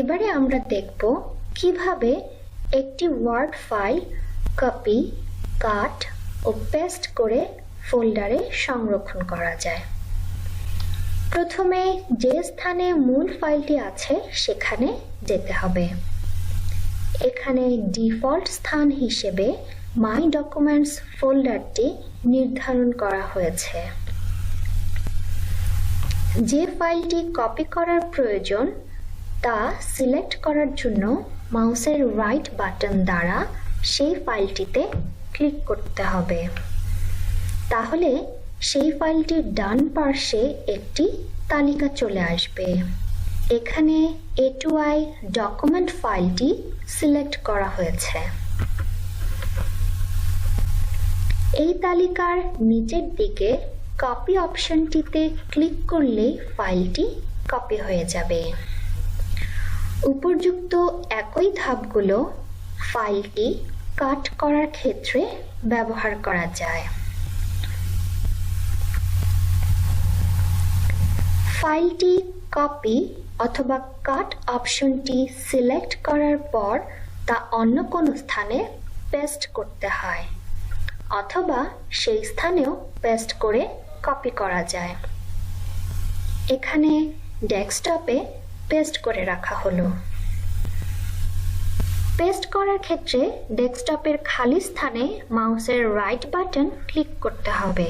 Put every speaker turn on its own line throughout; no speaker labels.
এবারে আমরা দেখব কীভাবে একটি ওয়ার্ড ফাইল কপি, কাট ও পেস্ট করে ফোল্ডারে সংরক্ষণ করা যায়। প্রথমে যে স্থানে মূল ফাইলটি আছে, সেখানে যেতে হবে। এখানে ডিফল্ট স্থান হিসেবে মাই ডকুমেন্টস ফোল্ডারটি নির্ধারণ করা হয়েছে। যে ফাইলটি কপি করার প্রয়োজন তা সিলেক্ট করার জন্য মাউসের রাইট বাটন দ্বারা সেই ফাইলটিতে ক্লিক করতে হবে। তাহলে সেই ফাইলটির ডান পার্শ্বে একটি তালিকা চলে আসবে। এখানে এ টু আই ডকুমেন্ট ফাইলটি সিলেক্ট করা হয়েছে। এই তালিকার নিচের দিকে কপি অপশনটিতে ক্লিক করলে ফাইলটি কপি হয়ে যাবে। উপরযুক্ত একই ধাপগুলো ফাইলটি কাট করার ক্ষেত্রে ব্যবহার করা যায়। ফাইলটি কপি অথবা কাট অপশনটি সিলেক্ট করার পর তা অন্য কোনো স্থানে পেস্ট করতে হয় অথবা সেই স্থানেও পেস্ট করে কপি করা যায়। এখানে ডেস্কটপে পেস্ট করে রাখা হলো। পেস্ট করার ক্ষেত্রে ডেস্কটপের খালি স্থানে মাউসের রাইট বাটন ক্লিক করতে হবে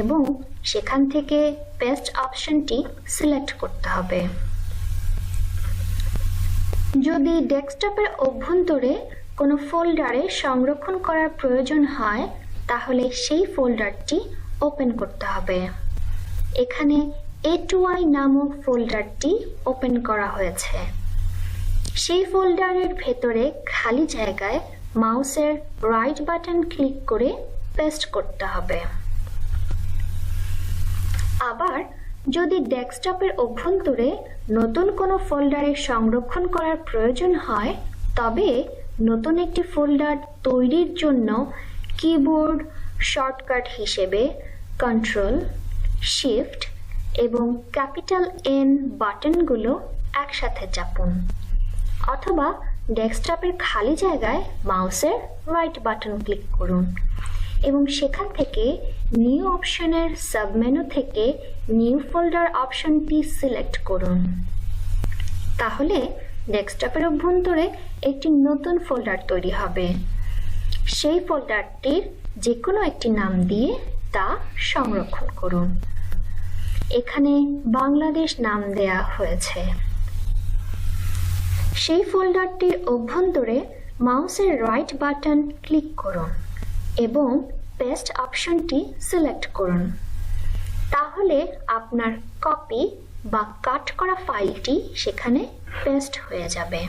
এবং সেখান থেকে পেস্ট অপশনটি সিলেক্ট করতে হবে। যদি ডেস্কটপের অভ্যন্তরে কোনো ফোল্ডারে সংরক্ষণ করার প্রয়োজন হয়, তাহলে সেই ফোল্ডারটি ওপেন করতে হবে। এখানে এ টু আই নামক ফোল্ডারটি ওপেন করা হয়েছে। সেই ফোল্ডারের ভেতরে খালি জায়গায় মাউসের রাইট বাটন ক্লিক করে পেস্ট করতে হবে। আবার যদি ডেস্কটপের অভ্যন্তরে নতুন কোনো ফোল্ডারে সংরক্ষণ করার প্রয়োজন হয়, তবে নতুন একটি ফোল্ডার তৈরির জন্য কিবোর্ড, শর্টকাট হিসেবে কন্ট্রোল শিফট এবং ক্যাপিটাল এন বাটনগুলো একসাথে চাপুন, অথবা ডেস্কটপের খালি জায়গায় মাউসের রাইট বাটন ক্লিক করুন এবং সেখান থেকে নিউ অপশনের সাবমেনু থেকে নিউ ফোল্ডার অপশনটি সিলেক্ট করুন। তাহলে ডেস্কটপের অভ্যন্তরে একটি নতুন ফোল্ডার তৈরি হবে। সেই ফোল্ডারটির যে কোনো একটি নাম দিয়ে তা সংরক্ষণ করুন। এখানে বাংলাদেশ নাম দেয়া হয়েছে। সেই ফোল্ডারটির অভ্যন্তরে মাউসের রাইট বাটন ক্লিক করুন এবং পেস্ট অপশনটি সিলেক্ট করুন। তাহলে আপনার কপি বা কাট করা ফাইলটি সেখানে পেস্ট হয়ে যাবে।